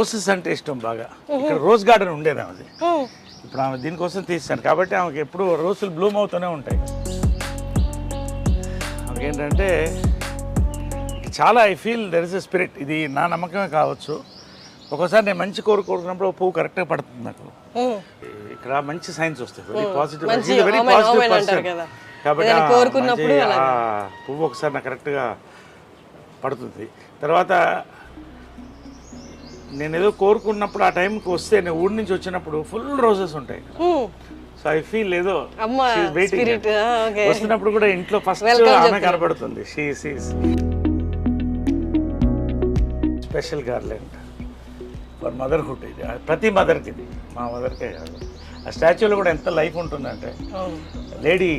Roses అంటే ఇష్టం బాగా. ఇక్కడ రోజ్ గార్డెన్ ఉండేది ఆమెది. ఉమ్. ఇప్పుడు ఆమె దీనికోసం తీస్తాను కాబట్టి ఆమెకి ఎప్పుడు రోజులు బ్లూమ్ అవుతూనే ఉంటాయి. ఆమెకి ఏంటంటే చాలా I feel there is a spirit. ఇది నా నమ్మకమే కావచ్చు. ఒక్కోసారి నేను మంచి కోరు కోరుకున్నప్పుడు పువ్వు కరెక్ట్గా పడుతుంది నాకు. ఇక్కడ మంచి సైన్స్ వస్తాయి. Very positive very positive person. కాబట్టి కోరుకున్నప్పుడు పువ్వు ఒకసారి నాకు కరెక్ట్గా పడుతుంది. తర్వాత నేను ఏదో కోరుకున్నప్పుడు ఆ టైంకి వస్తే నేను ఊరి నుంచి వచ్చినప్పుడు ఫుల్ రోజెస్ ఉంటాయి. సో ఐ ఫీల్ ఏదో వస్తున్నప్పుడు కూడా ఇంట్లో ఫస్ట్ ఆమె sees special garland for motherhood ఇది ప్రతి మదర్కి ఇది. మా మదర్కే కాదు. ఆ స్టాచ్యూలో కూడా ఎంత లైఫ్ ఉంటుందంటే లేడీ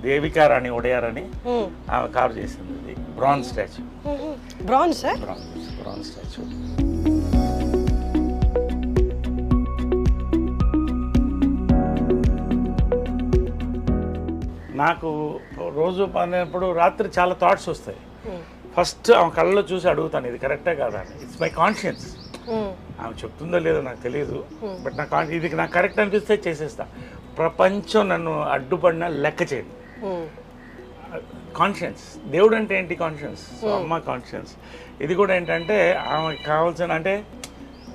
దేవికారాణి ఒడియార్ అని ఉమ్. ఆమె కార్ చేసింది ఇది. Bronze statue bronze sir bronze bronze statue నాకు రోజు పడినప్పుడు రాత్రి చాలా థాట్స్ వస్తాయి. ఫస్ట్ ఆమె కళ్ళలో చూసి అడుగుతాను ఇది కరెక్టే కాదా? అని ఇట్స్ మై కాన్షియన్స్ ఆమె చెప్తుందో లేదో నాకు తెలియదు బట్ నా కాన్ ఇది నాకు కరెక్ట్ అనిపిస్తే చేసేస్తా. ప్రపంచం నన్ను అడ్డుపడినా లెక్క చేయదు. కాన్షియన్స్ దేవుడు అంటే ఏంటి కాన్షియన్స్ సో అమ్మ కాన్షియన్స్ ఇది కూడా ఏంటంటే ఆమెకి కావాల్సిన అంటే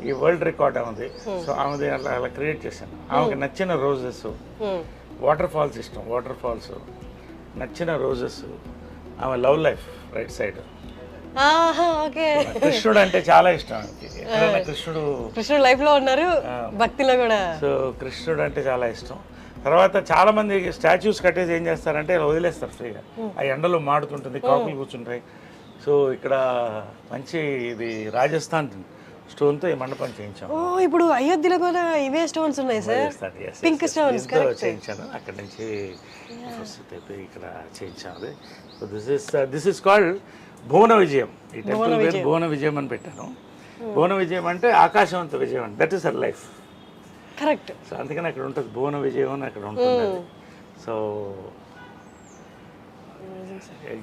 ఈ వరల్డ్ రికార్డ్ ఆమెది. సో ఆమెది అలా అలా క్రియేట్ చేశాను. ఆమెకి నచ్చిన రోజెస్ వాటర్ ఫాల్స్ ఇష్టం. వాటర్ ఫాల్స్ నచ్చిన రోజెస్. ఆమె లవ్ లైఫ్ రైట్ సైడ్. కృష్ణుడు అంటే చాలా ఇష్టం కృష్ణుడు కృష్ణుడు లైఫ్లో ఉన్నారు భక్తిలో కూడా. సో కృష్ణుడు అంటే చాలా ఇష్టం. తర్వాత చాలా మంది స్టాచ్యూస్ కట్టేసి ఏం చేస్తారంటే వదిలేస్తారు ఫ్రీగా. ఆ ఎండలో మాడుతుంటుంది కాకులు కూర్చుంటాయి. సో ఇక్కడ మంచి ఇది రాజస్థాన్ స్టోన్తో ఈ మండపం చేయించాం. ఓ ఇప్పుడు అయోధ్యలో కూడా ఇవే స్టోన్స్ ఉన్నాయి సార్. పింక్. స్టోన్స్ చేయించాను. అక్కడ నుంచి ఫస్ట్ అయితే ఇక్కడ చేయించాను so this is this is called Bhuvana Vijayam. ఈ టెంపుల్ పేరు భువన విజయం అని పెట్టాను. భువన విజయం అంటే ఆకాశవంత విజయం అంటే that is our life correct so అందుకని అక్కడ ఉంటుంది భువన విజయం అని అక్కడ ఉంటుంది. సో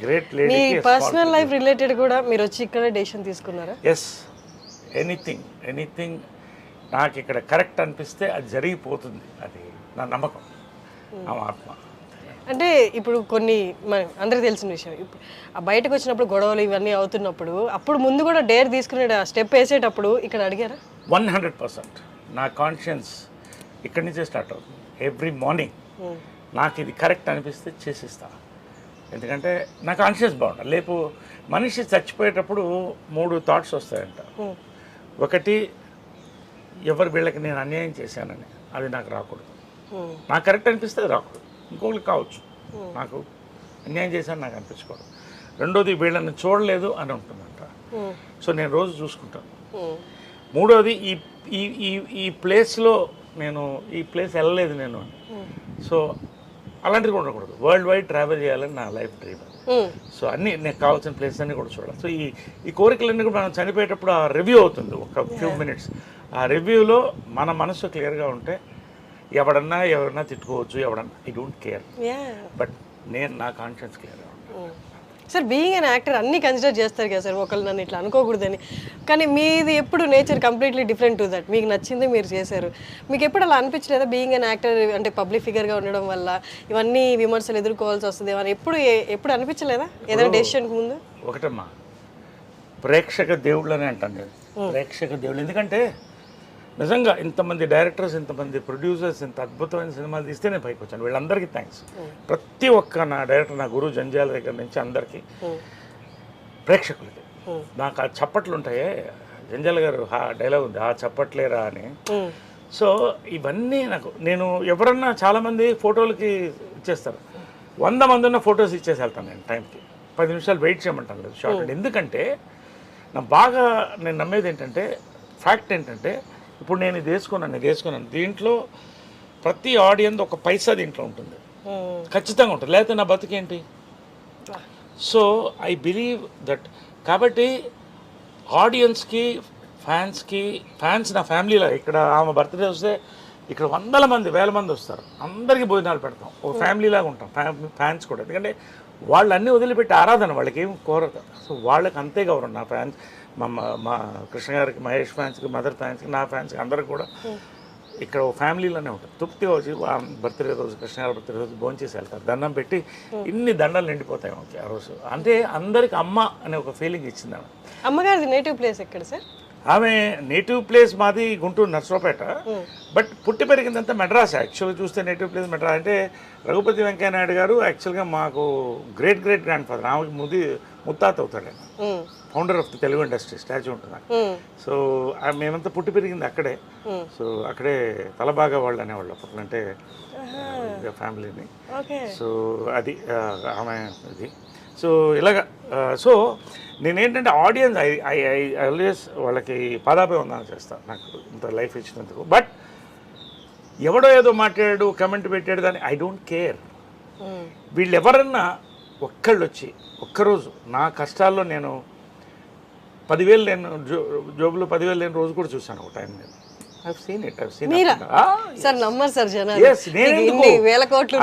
గ్రేట్ మీ లేడీ పర్సనల్ లైఫ్ రిలేటెడ్ కూడా మీరు వచ్చి ఇక్కడే డెసిషన్ తీసుకున్నారా? ఎస్ ఎనీథింగ్ ఎనీథింగ్ నాకు ఇక్కడ కరెక్ట్ అనిపిస్తే అది జరిగిపోతుంది. అది నా నమ్మకం నా ఆత్మ. అంటే ఇప్పుడు కొన్ని మన అందరికి తెలిసిన విషయం. బయటకు వచ్చినప్పుడు గొడవలు ఇవన్నీ అవుతున్నప్పుడు అప్పుడు ముందు కూడా డేర్ తీసుకునే స్టెప్ వేసేటప్పుడు ఇక్కడ అడిగారా? One hundred percent. నా కాన్షియన్స్ ఇక్కడి నుంచే స్టార్ట్ అవుతుంది. ఎవ్రీ మార్నింగ్ నాకు ఇది కరెక్ట్ అనిపిస్తే చేసేస్తా. ఎందుకంటే నా కాన్షియస్ బాగుండాలి లేపు మనిషి చచ్చిపోయేటప్పుడు మూడు థాట్స్ వస్తాయంట. ఒకటి ఎవరు వీళ్ళకి నేను అన్యాయం చేశానని అది నాకు రాకూడదు. నాకు కరెక్ట్ అనిపిస్తే అది రాకూడదు. ఇంకొకరికి కావచ్చు. నాకు అన్యాయం చేశాను నాకు అనిపించుకోవడం రెండోది వీళ్ళని చూడలేదు అని ఉంటుందంట. సో నేను రోజు చూసుకుంటాను. మూడోది ఈ ఈ ఈ ప్లేస్లో నేను ఈ ప్లేస్ వెళ్ళలేదు నేను అని. సో అలాంటిది కూడా ఉండకూడదు. వరల్డ్ వైడ్ ట్రావెల్ చేయాలని నా లైఫ్ డ్రీమ్ సో అన్ని నాకు కావాల్సిన ప్లేసెస్ అన్ని కూడా చూడాలి. సో ఈ ఈ కోరికలన్నీ కూడా మనం చనిపోయేటప్పుడు ఆ రివ్యూ అవుతుంది. ఒక ఫ్యూ మినిట్స్ ఆ రివ్యూలో మన మనసు క్లియర్గా ఉంటే ఎవడన్నా ఎవరన్నా తిట్టుకోవచ్చు ఎవడన్నా. ఐ డోంట్ కేర్ బట్ నేను నా కాన్షియన్స్ క్లియర్గా ఉంటాను సార్ బీయింగ్ అన్ యాక్టర్ అన్ని కన్సిడర్ చేస్తారు కదా సార్ ఒకళ్ళు నన్ను ఇట్లా అనుకోకూడదని. కానీ మీది ఎప్పుడు nature completely different to that మీకు నచ్చింది మీరు చేశారు. మీకు ఎప్పుడు అలా అనిపించలేదా బీయింగ్ అన్ యాక్టర్ అంటే పబ్లిక్ ఫిగర్గా ఉండడం వల్ల? ఇవన్నీ విమర్శలు ఎదుర్కోవాల్సి వస్తుంది. అని ఎప్పుడు ఎప్పుడు అనిపించలేదా? ఏదైనా డెసిషన్కి ముందు? ఒకటమ్మా. ప్రేక్షక దేవుళ్ళు అని అంటాను ప్రేక్షక దేవుళ్ళు. ఎందుకంటే నిజంగా ఇంతమంది డైరెక్టర్స్ ఇంతమంది ప్రొడ్యూసర్స్ ఇంత అద్భుతమైన సినిమాలు తీస్తే నేను పైకి వచ్చాను వీళ్ళందరికీ థ్యాంక్స్ ప్రతి ఒక్క నా డైరెక్టర్ నా గురువు జంజాల దగ్గర నుంచి అందరికీ ప్రేక్షకులకి. నాకు ఆ చప్పట్లు ఉంటాయే. జంజాల గారు ఆ డైలాగ్ ఉంది. ఆ చప్పట్లేరా అని. సో ఇవన్నీ నాకు నేను ఎవరన్నా చాలామంది ఫోటోలకి ఇచ్చేస్తారు. వంద మంది ఉన్న ఫొటోస్ ఇచ్చేసి వెళ్తాను నేను టైంకి. పది నిమిషాలు వెయిట్ చేయమంటాను లేదు షార్ట్. ఎందుకంటే నా బాగా నేను నమ్మేది ఏంటంటే ఫ్యాక్ట్ ఏంటంటే ఇప్పుడు నేను ఇది వేసుకున్నాను ఇది వేసుకున్నాను. దీంట్లో ప్రతి ఆడియన్స్ ఒక పైసా దీంట్లో ఉంటుంది. ఖచ్చితంగా ఉంటుంది. లేకపోతే నా బతికేంటి? సో ఐ బిలీవ్ దట్ కాబట్టి ఆడియన్స్కి ఫ్యాన్స్కి ఫ్యాన్స్ నా ఫ్యామిలీలో ఇక్కడ ఆమె బర్త్డే వస్తే ఇక్కడ వందల మంది వేల మంది వస్తారు. అందరికీ భోజనాలు పెడతాం. ఒక ఫ్యామిలీ లాగా ఉంటాం. ఫ్యామిలీ ఫ్యాన్స్ కూడా. ఎందుకంటే వాళ్ళు అన్నీ వదిలిపెట్టి ఆరాధన వాళ్ళకి ఏం కోరదు సో వాళ్ళకి అంతే గౌరవం నా ఫ్యాన్స్. మా మా- కృష్ణ గారికి మహేష్ ఫ్యాన్స్కి మదర్ ఫ్యాన్స్కి నా ఫ్యాన్స్కి అందరికి కూడా ఇక్కడ ఓ ఫ్యామిలీలోనే ఉంటుంది తృప్తిగా వచ్చి బర్త్డే రోజు కృష్ణ గారి బర్త్డే రోజు భోంచేసి వెళ్తారు. దండం పెట్టి ఇన్ని దండలు నిండిపోతాయి మాకు ఆ రోజు. అంటే అందరికి అమ్మ అనే ఒక ఫీలింగ్ ఇచ్చింది ఆమె అమ్మగారిది నేటివ్ ప్లేస్ ఎక్కడ సార్? ఆమె నేటివ్ ప్లేస్ మాది గుంటూరు నర్సరావుపేట. బట్ పుట్టి పెరిగిందంతా మెడ్రాస్. యాక్చువల్గా చూస్తే నేటివ్ ప్లేస్ మెడ్రాస్ అంటే రఘుపతి వెంకయ్య నాయుడు గారు యాక్చువల్గా మాకు గ్రేట్ గ్రేట్ గ్రాండ్ ఫాదర్ ఆమెకి ముది ముత్తాత అవుతాడు founder of the Telugu industry statue ఉంటుంది సో ఆ మేమంతా పుట్టి పెరిగింది అక్కడే. సో అక్కడే తలబాగా వాళ్ళు అనేవాళ్ళు అప్పట్లో. అంటే ఫ్యామిలీని. సో అది ఆమె ఇది. సో ఇలాగ సో నేనేంటంటే audience I I I always వాళ్ళకి పాదాభివందనం చేస్తాను నాకు ఇంత లైఫ్ ఇచ్చినందుకు. బట్ ఎవడో ఏదో మాట్లాడాడు కమెంట్ పెట్టాడు దాన్ని ఐ డోంట్ కేర్. ఉమ్, వీళ్ళు ఎవరన్నా ఒక్కళ్ళు వచ్చి ఒక్కరోజు నా కష్టాల్లో నేను పదివేలు నేను జో జోబులో పదివేలు లేని రోజు కూడా చూశాను ఒక టైం నేను.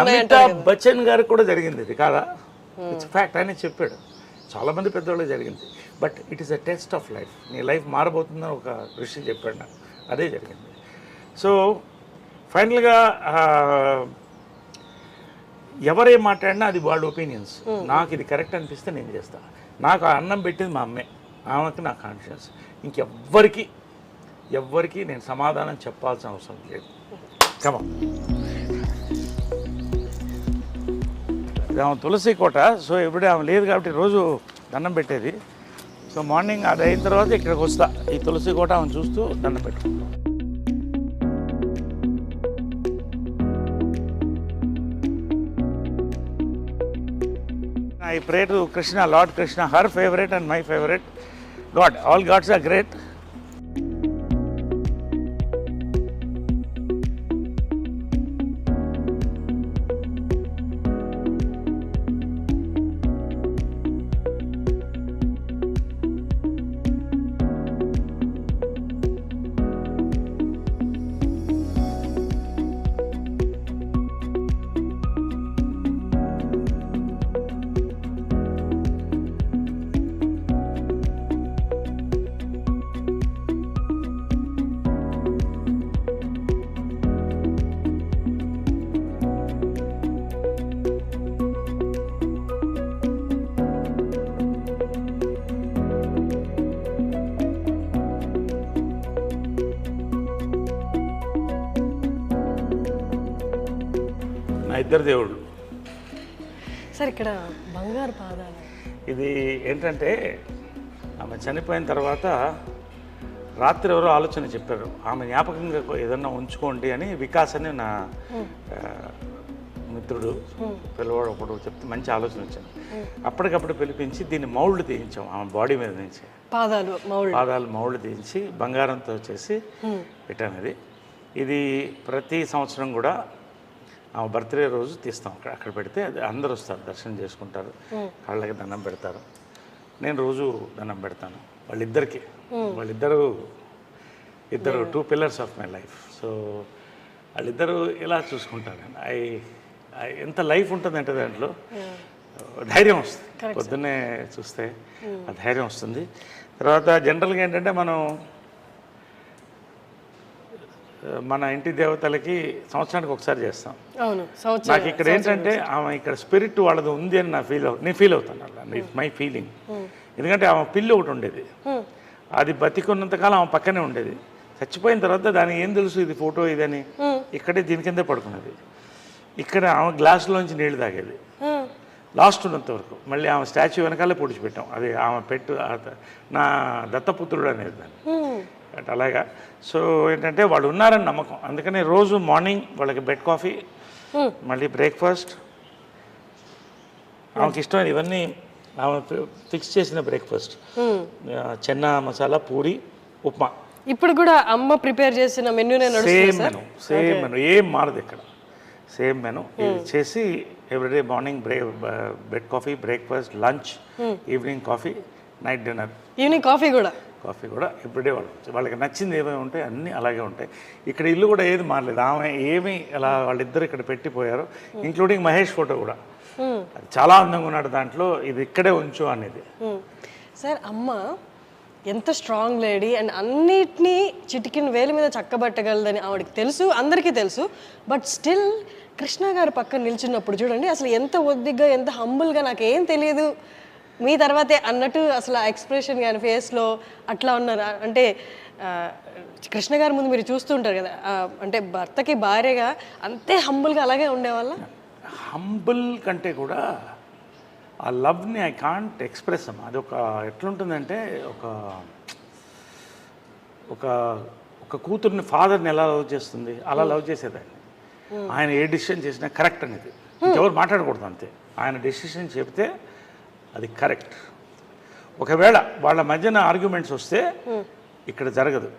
ఉన్నాయంటారు అమితాబ్ బచ్చన్ గారికి కూడా జరిగింది ఇది కాదా? ఇట్స్ ఫ్యాక్ట్ ఆయన చెప్పాడు. చాలా మంది పెద్దవాళ్ళకి జరిగింది. But it is a test of life నీ లైఫ్ మారబోతుందని ఒక ఋషి చెప్పాడు నాకు. అదే జరిగింది. సో ఫైనల్గా ఎవరేం మాట్లాడినా అది వాళ్ళ ఒపీనియన్స్ నాకు ఇది కరెక్ట్ అనిపిస్తే నేను చేస్తాను నాకు ఆ అన్నం పెట్టింది మా అమ్మే. ఆమెకు నా కాన్షియస్. ఇంకెవ్వరికి ఎవ్వరికి నేను సమాధానం చెప్పాల్సిన అవసరం లేదు. కమ ఆమె తులసి కోట సో ఇప్పుడు ఆమె లేదు కాబట్టి రోజు దండం పెట్టేది. సో మార్నింగ్ అది అయిన తర్వాత ఇక్కడికి వస్తా. ఈ తులసి కోట ఆమె చూస్తూ దండం పెట్టుకుంటాం I pray to Krishna, Lord Krishna, her favorite and my favorite. God, all gods are great. ఇద్దరు దేవుళ్ళు. సార్ ఇక్కడ బంగారు పాదాలు. ఇది ఏంటంటే ఆమె చనిపోయిన తర్వాత రాత్రి ఎవరో ఆలోచన చెప్పారు. ఆమె జ్ఞాపకంగా ఏదన్నా ఉంచుకోండి అని వికాస్ అని నా మిత్రుడు పిల్లవాడు ఒకడు చెప్తే మంచి ఆలోచన వచ్చింది. అప్పటికప్పుడు పిలిపించి దీన్ని మౌల్డ్ తీయించాం. ఆమె బాడీ మీద నుంచి. పాదాలు మౌళ్ళు పాదాలు మౌళ్ళు తీయించి బంగారంతో చేసి పెట్టాను ఇది ఇది ప్రతి సంవత్సరం కూడా ఆమె బర్త్డే రోజు తీస్తాం. అక్కడ అక్కడ పెడితే అది అందరూ వస్తారు దర్శనం చేసుకుంటారు. కాళ్ళకి దండం పెడతారు. నేను రోజు దండం పెడతాను వాళ్ళిద్దరికి. వాళ్ళిద్దరూ ఇద్దరు two pillars of my life so వాళ్ళిద్దరూ ఇలా చూసుకుంటారు. ఐ ఐ- ఎంత లైఫ్ ఉంటుందంటే దాంట్లో ధైర్యం వస్తుంది. పొద్దున్నే చూస్తే ఆ ధైర్యం వస్తుంది. తర్వాత జనరల్గా ఏంటంటే మనం మన ఇంటి దేవతలకి సంవత్సరానికి ఒకసారి చేస్తాం. నాకు ఇక్కడ ఏంటంటే ఆమె ఇక్కడ స్పిరిట్ వాళ్ళది ఉంది అని నా ఫీల్ అవు నేను ఫీల్ అవుతాను అలా. ఇట్స్ మై ఫీలింగ్ ఎందుకంటే ఆమె పిల్లి ఒకటి ఉండేది. అది బతికున్నంతకాలం ఆమె పక్కనే ఉండేది. చచ్చిపోయిన తర్వాత దానికి ఏం తెలుసు ఇది ఫోటో ఇదని? ఇక్కడే దీని కిందే పడుకున్నది. ఇక్కడ ఆమె గ్లాసులోంచి నీళ్ళు తాగేది. లాస్ట్ ఉన్నంత వరకు. మళ్ళీ ఆమె స్టాచ్యూ వెనకాలే పొడిచిపెట్టాం. అది ఆమె పెట్టు నా దత్తపుత్రుడు అనేది దాన్ని. అంటే అలాగా. సో ఏంటంటే వాళ్ళు ఉన్నారని నమ్మకం. అందుకని రోజు మార్నింగ్ వాళ్ళకి బెడ్ కాఫీ. మళ్ళీ బ్రేక్ఫాస్ట్. ఆమెకి ఇష్టమైన ఇవన్నీ ఆమె ఫిక్స్ చేసిన బ్రేక్ఫాస్ట్. చెన్న మసాలా పూరి ఉప్మా. ఇప్పుడు కూడా అమ్మ ప్రిపేర్ చేసిన నడుస్తుంది సేమ్ మెను సేమ్ మెను. ఏం మారదు ఇక్కడ. Same menu. ఇది చేసి everyday morning బ్రే bed coffee breakfast lunch evening coffee night dinner. Evening coffee కూడా? కాఫీ కూడా ఎవ్రీడే వాళ్ళు వాళ్ళకి నచ్చింది ఏమేమి ఉంటాయి అన్నీ అలాగే ఉంటాయి. ఇక్కడ ఇల్లు కూడా ఏది మారలేదు. ఆమె ఏమి అలా వాళ్ళిద్దరు ఇక్కడ పెట్టిపోయారు ఇంక్లూడింగ్ మహేష్ ఫోటో కూడా. చాలా అందంగా ఉన్నాడు దాంట్లో ఇది ఇక్కడే ఉంచు అనేది. సార్ అమ్మ ఎంత స్ట్రాంగ్ లేడీ అండ్ అన్నిటినీ చిటికిన వేలి మీద చక్కబట్టగలదని ఆవిడకి తెలుసు అందరికీ తెలుసు. బట్ స్టిల్ కృష్ణ గారు పక్కన నిల్చున్నప్పుడు చూడండి అసలు ఎంత ఒద్దిగ్గా ఎంత హంబుల్గా నాకేం తెలియదు. మీ తర్వాతే అన్నట్టు అసలు ఆ ఎక్స్ప్రెషన్ కానీ ఫేస్లో అట్లా ఉన్నారు? అంటే కృష్ణ గారి ముందు మీరు చూస్తుంటారు కదా ఆ, అంటే భర్తకి భార్యగా అంతే హంబుల్గా అలాగే ఉండేవాళ్ళ? హంబుల్ కంటే కూడా ఆ లవ్ని ఐ కాంట్ ఎక్స్ప్రెస్ అమ్మా. అది ఒక ఎట్లుంటుందంటే ఒక ఒక ఒక కూతుర్ని ఫాదర్ని ఎలా లవ్ చేస్తుంది? అలా లవ్ చేసేదాన్ని. ఆయన ఏ డిసిషన్ చేసినా కరెక్ట్ అనేది. ఎవరు మాట్లాడకూడదు అంతే. ఆయన డెసిషన్ చెప్తే అది కరెక్ట్. ఒకవేళ వాళ్ళ మధ్యన ఆర్గ్యుమెంట్స్ వస్తే ఇక్కడ జరగదు.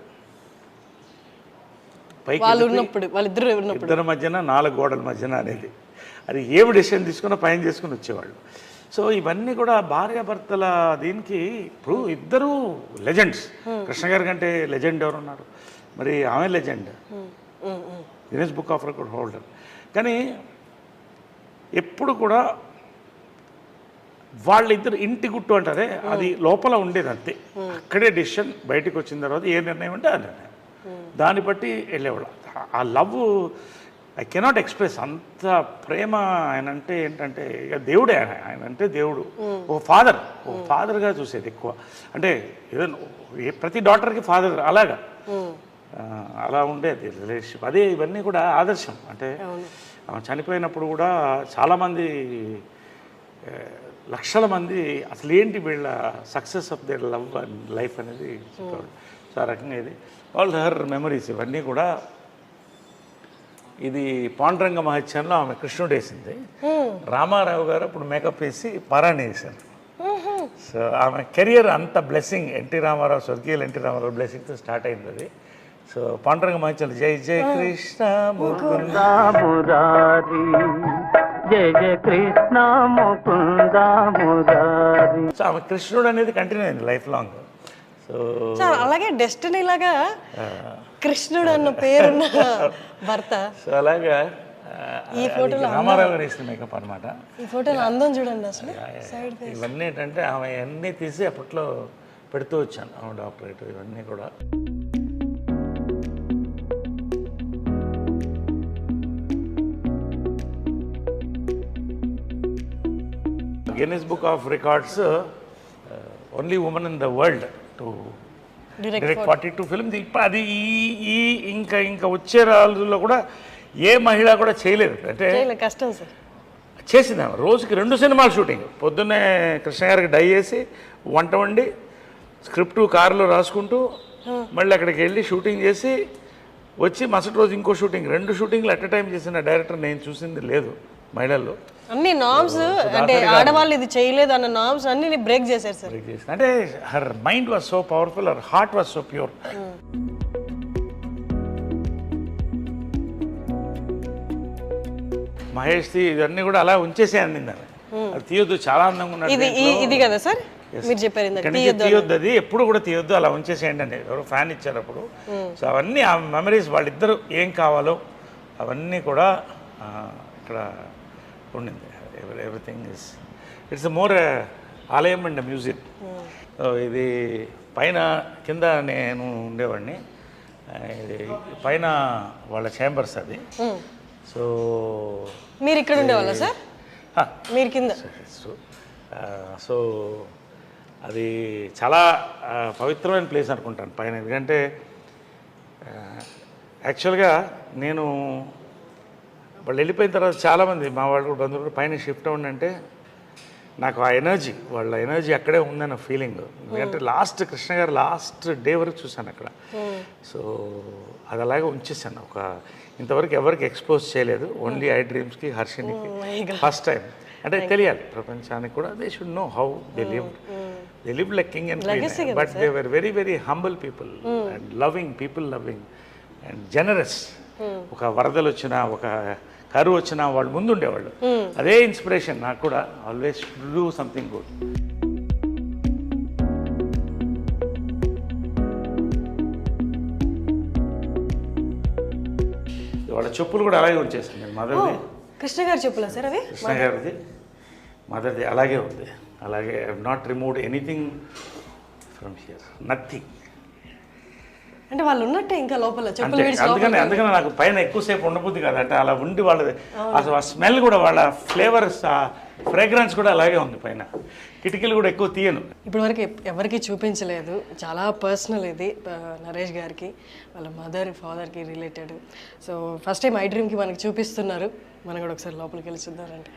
పైకి ఉన్నప్పుడు వాళ్ళిద్దరు ఇద్దరి మధ్యన నాలుగు గోడల మధ్యన అనేది. అది ఏమి డెసిషన్ తీసుకున్నా పైన చేసుకుని వచ్చేవాళ్ళు. సో ఇవన్నీ కూడా భార్యాభర్తల దీనికి ఇప్పుడు ఇద్దరు లెజెండ్స్ కృష్ణ గారి కంటే లెజెండ్ ఎవరు ఉన్నారు మరి ఆమె legend. Guinness book of record holder కానీ ఎప్పుడు కూడా వాళ్ళిద్దరు ఇంటి గుట్టు అంటారే అది లోపల ఉండేది అంతే. అక్కడే డెసిషన్ బయటికి వచ్చిన తర్వాత ఏ నిర్ణయం అంటే ఆ నిర్ణయం. దాన్ని బట్టి వెళ్ళేవాళ్ళు. ఆ లవ్ ఐ కెనాట్ ఎక్స్ప్రెస్ అంత ప్రేమ ఆయన అంటే ఏంటంటే ఇక దేవుడే ఆయన ఆయన అంటే దేవుడు ఓ ఫాదర్ ఓ ఫాదర్గా చూసేది ఎక్కువ. అంటే ఏదో ఏ- ప్రతి డాక్టర్కి ఫాదర్ అలాగా. అలా ఉండేది రిలేషన్షిప్. అదే ఇవన్నీ కూడా ఆదర్శం. అంటే చనిపోయినప్పుడు కూడా చాలామంది లక్షల మంది అసలు ఏంటి వీళ్ళ success of their love and life అనేది సో ఆ రకంగా ఇది. ఆల్ హర్ మెమరీస్ ఇవన్నీ కూడా ఇది పాండురంగ మహత్యంలో ఆమె కృష్ణుడు వేసింది. రామారావు గారు అప్పుడు మేకప్ వేసి పరాణి వేశారు. సో ఆమె కెరియర్ అంత బ్లెస్సింగ్ ఎన్టీ రామారావు స్వర్గీయులు ఎన్టీ రామారావు బ్లెస్సింగ్తో స్టార్ట్ అయింది అది. సో పాండురంగ మహత్యంలో జై జై కృష్ణ ముకుంద జయ జయ కృష్ణ ముకుంద మురారి. సో ఆమె కృష్ణుడు అనేది కంటిన్యూ అయింది లైఫ్ లాంగ్. సో సో అలాగే డెస్టినీ లాగా కృష్ణుడు అన్న పేరున్న భర్త. సో అలాగా ఈ ఫోటోలో రామారావు గారు వేసిన మేకప్ అనమాట ఈ ఫోటోలో అందం చూడండి అసలు. ఇవన్నీ ఏంటంటే ఆమె అన్నీ తీసి అప్పట్లో పెడుతూ వచ్చాను. ఆమె డాక్టరేట్ ఇవన్నీ కూడా. Guinness book of records only women in the world to direct forty two films ఇప్పుడు అది ఈ ఈ ఇంకా ఇంకా వచ్చే రోజుల్లో కూడా ఏ మహిళ కూడా చేయలేదు. అంటే కష్టం సార్. చేసింది ఆమె. రోజుకి రెండు సినిమాలు షూటింగ్. పొద్దున్నే కృష్ణ గారికి డై చేసి వంట వండి స్క్రిప్ట్ కారులో రాసుకుంటూ మళ్ళీ అక్కడికి వెళ్ళి షూటింగ్ చేసి వచ్చి మరుసటి రోజు ఇంకో షూటింగ్. రెండు షూటింగ్లు అట్ టైం చేసిన డైరెక్టర్ నేను చూసింది లేదు మహిళల్లో. అన్ని నామ్స్ అంటే ఆడవాళ్ళు ఇది చేయలేదు అన్న నామ్స్ అన్ని బ్రేక్ చేశారు సార్ అంటే her mind was so powerful her heart was so pure మహేష్ది ఇవన్నీ కూడా అలా ఉంచేసే అందింది ఆమె అది తీయొద్దు చాలా అందంగా ఉన్నాడు ఇది ఇది కదా సార్ మీరు చెప్పారు తీయొద్దు అది ఎప్పుడు కూడా తీయొద్దు అలా ఉంచేసేయండి అని. ఎవరో ఫ్యాన్ ఇచ్చారు అప్పుడు సో అవన్నీ ఆ మెమరీస్ వాళ్ళిద్దరు ఏం కావాలో అవన్నీ కూడా ఇక్కడ ఉండింది. ఎవ్రీథింగ్ ఇస్ ఇట్స్ మోర్ ఆలయం అండ్ మ్యూజియం. సో ఇది పైన కింద నేను ఉండేవాడిని. ఇది పైన వాళ్ళ చేంబర్స్ అది. సో మీరు ఇక్కడ ఉండేవాళ్ళ సార్? మీరు కింద. సో అది చాలా పవిత్రమైన ప్లేస్ అనుకుంటాను పైన. ఎందుకంటే యాక్చువల్గా నేను వాళ్ళు వెళ్ళిపోయిన తర్వాత చాలామంది మా వాళ్ళు కూడా బంధువులు పైన షిఫ్ట్ అవ్వండి అంటే నాకు ఆ ఎనర్జీ వాళ్ళ ఎనర్జీ అక్కడే ఉందన్న ఫీలింగ్. ఎందుకంటే లాస్ట్ కృష్ణ గారు లాస్ట్ డే వరకు చూశాను అక్కడ. సో అది అలాగే ఉంచేసాను ఒక ఇంతవరకు ఎవరికి ఎక్స్పోజ్ చేయలేదు. ఓన్లీ ఐ డ్రీమ్స్కి హర్షినికి ఫస్ట్ టైం అంటే తెలియాలి. ప్రపంచానికి కూడా they should know how they live they live like king and but they were very very humble people and loving people loving and generous ఒక వరదలు వచ్చినా ఒక కరువు వచ్చినా వాళ్ళు ముందు ఉండేవాళ్ళు అదే ఇన్స్పిరేషన్ నాకు కూడా. ఆల్వేస్ డూ సంథింగ్ గుడ్ వాళ్ళ చెప్పులు కూడా అలాగే ఉంచేసింది నేను. మదర్ది. కృష్ణ గారు చెప్పులా సార్ అవి? కృష్ణ గారిది. మదర్ది అలాగే ఉంది. అలాగే not removed anything from here nothing అంటే వాళ్ళు ఉన్నట్టే ఇంకా లోపల చెప్పులు అందుకని అందుకని నాకు పైన ఎక్కువసేపు ఉండబుద్ది కాదు అంటే అలా ఉండి వాళ్ళది అసలు ఆ స్మెల్ కూడా వాళ్ళ ఫ్లేవర్స్ ఆ ఫ్రేగ్రెన్స్ కూడా అలాగే ఉంది పైన. కిటికీలు కూడా ఎక్కువ తీయను. ఇప్పటి వరకు ఎవరికి చూపించలేదు. చాలా పర్సనల్ ఇది నరేష్ గారికి వాళ్ళ మదర్ ఫాదర్కి related. So first time I డ్రీమ్కి మనకి చూపిస్తున్నారు. మనం కూడా ఒకసారి లోపలికి వెళ్ళి చూద్దామంటే